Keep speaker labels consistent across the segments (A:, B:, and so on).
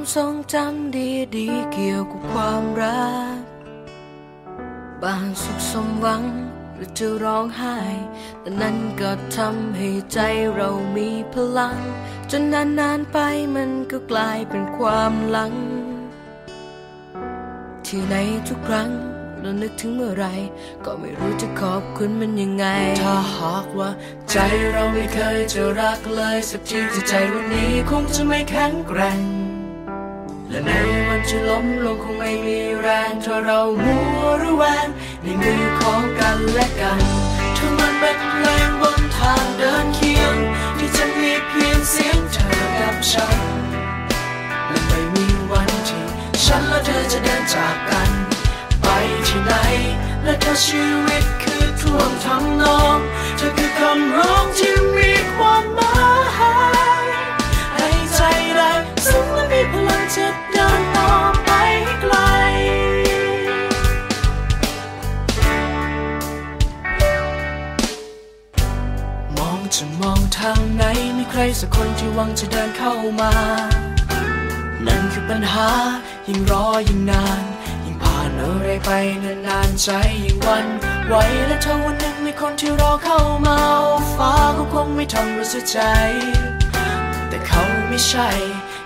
A: ความทรงจำดีๆเกี่ยวกับความรัก บางสุขสมหวังหรือจะร้องไห้ แต่นั้นก็ทำให้ใจเรามีพลัง จนนานๆไปมันก็กลายเป็นความหลัง ที่ในทุกครั้งเรานึกถึงเมื่อไร ก็ไม่รู้จะขอบคุณมันยังไง
B: ถ้าหากว่า ใจเราไม่เคยจะรักเลย สักทีที่ใจวันนี้คงจะไม่แข็งแกร่ง และในวันที่ล้มลงคงไม่มีแรงถ้าเรามัวระแวงในมือของกันและกันถ้ามันเป็นเพลงบนทางเดินเคียง ที่จะมีเพียงเสียงเธอกับฉันและไม่มีวันที่ฉันและเธอจะเดินจากกัน ไปที่ไหนและถ้าชีวิตางไหนมีใครสักคนที่หวังจะเดินเข้ามา นั่นคือปัญหายิ่งรอยิ่งนาน ยิ่งผ่านอะไรไปนานๆใจยิ่งวันไหวและถ้าวันหนึ่งมีคนที่รอเข้ามาฟ้าก็คงไม่ทำรู้สึกใจ แต่เขาไม่ใช่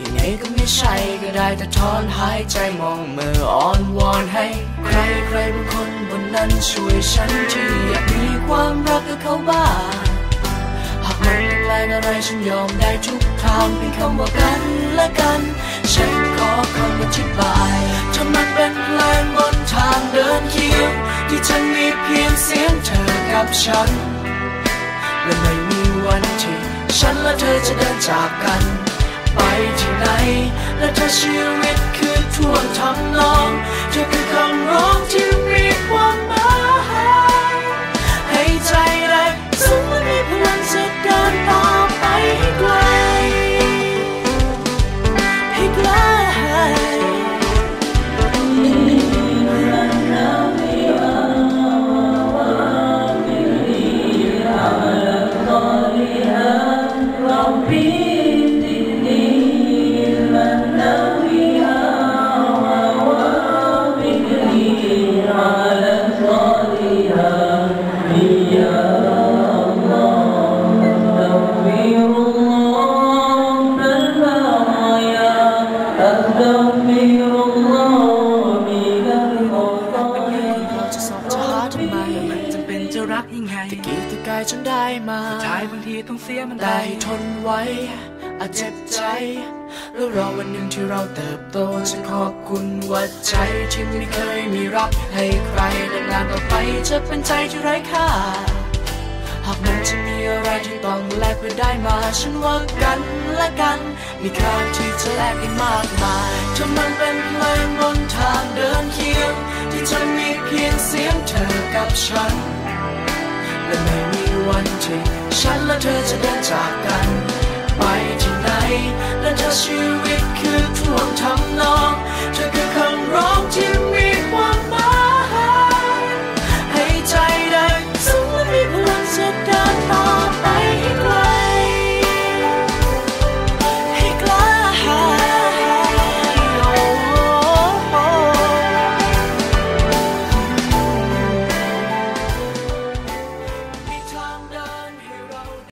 B: ยังไงก็ไม่ใช่ก็ได้แต่ถอนหายใจมองมืออ้อนวอนให้ ใครใครบางคนบนนั้นช่วยฉันที่อยากมีความรักกับเขาบ้าง มันเป็นแรงอะไรฉันยอมได้ทุกทางเพียงคำว่ากันและกัน ฉันขอคำอธิบายถ้ามันเป็นเพลงบนทางเดินเคียง ที่ฉันมีเพียงเสียงเธอกับฉัน และไม่มีวันที่ฉันและเธอจะเดินจากกัน ไปที่ไหน และถ้าชีวิตคือท่วงทำนอง เธอคือ กี้ตะกายจนได้มา
C: สุดท้ายบางทีต้องเสียมัน
B: ได้ทนไว้อาจเจ็บใจ แล้วรอวันหนึ่งที่เราเติบโตจะขอบคุณว่าใจที่ไม่เคยมีรับให้ใครและนานต่อไปจะเป็นใจที่ไร้ค่า หากมันจะมีอะไรที่ต้องแลกเพื่อได้มา ฉันว่ากันและกัน มีค่าที่จะแลกได้มากมายถ้ามันเป็นเพลงบนทางเดินเคียง ที่จะมีเพียงเสียงเธอกับฉัน และไม่มี วันที่ฉันและเธอจะเดินจากกัน ไปที่ไหน และเธอชีวิตคือท่วงทำนอง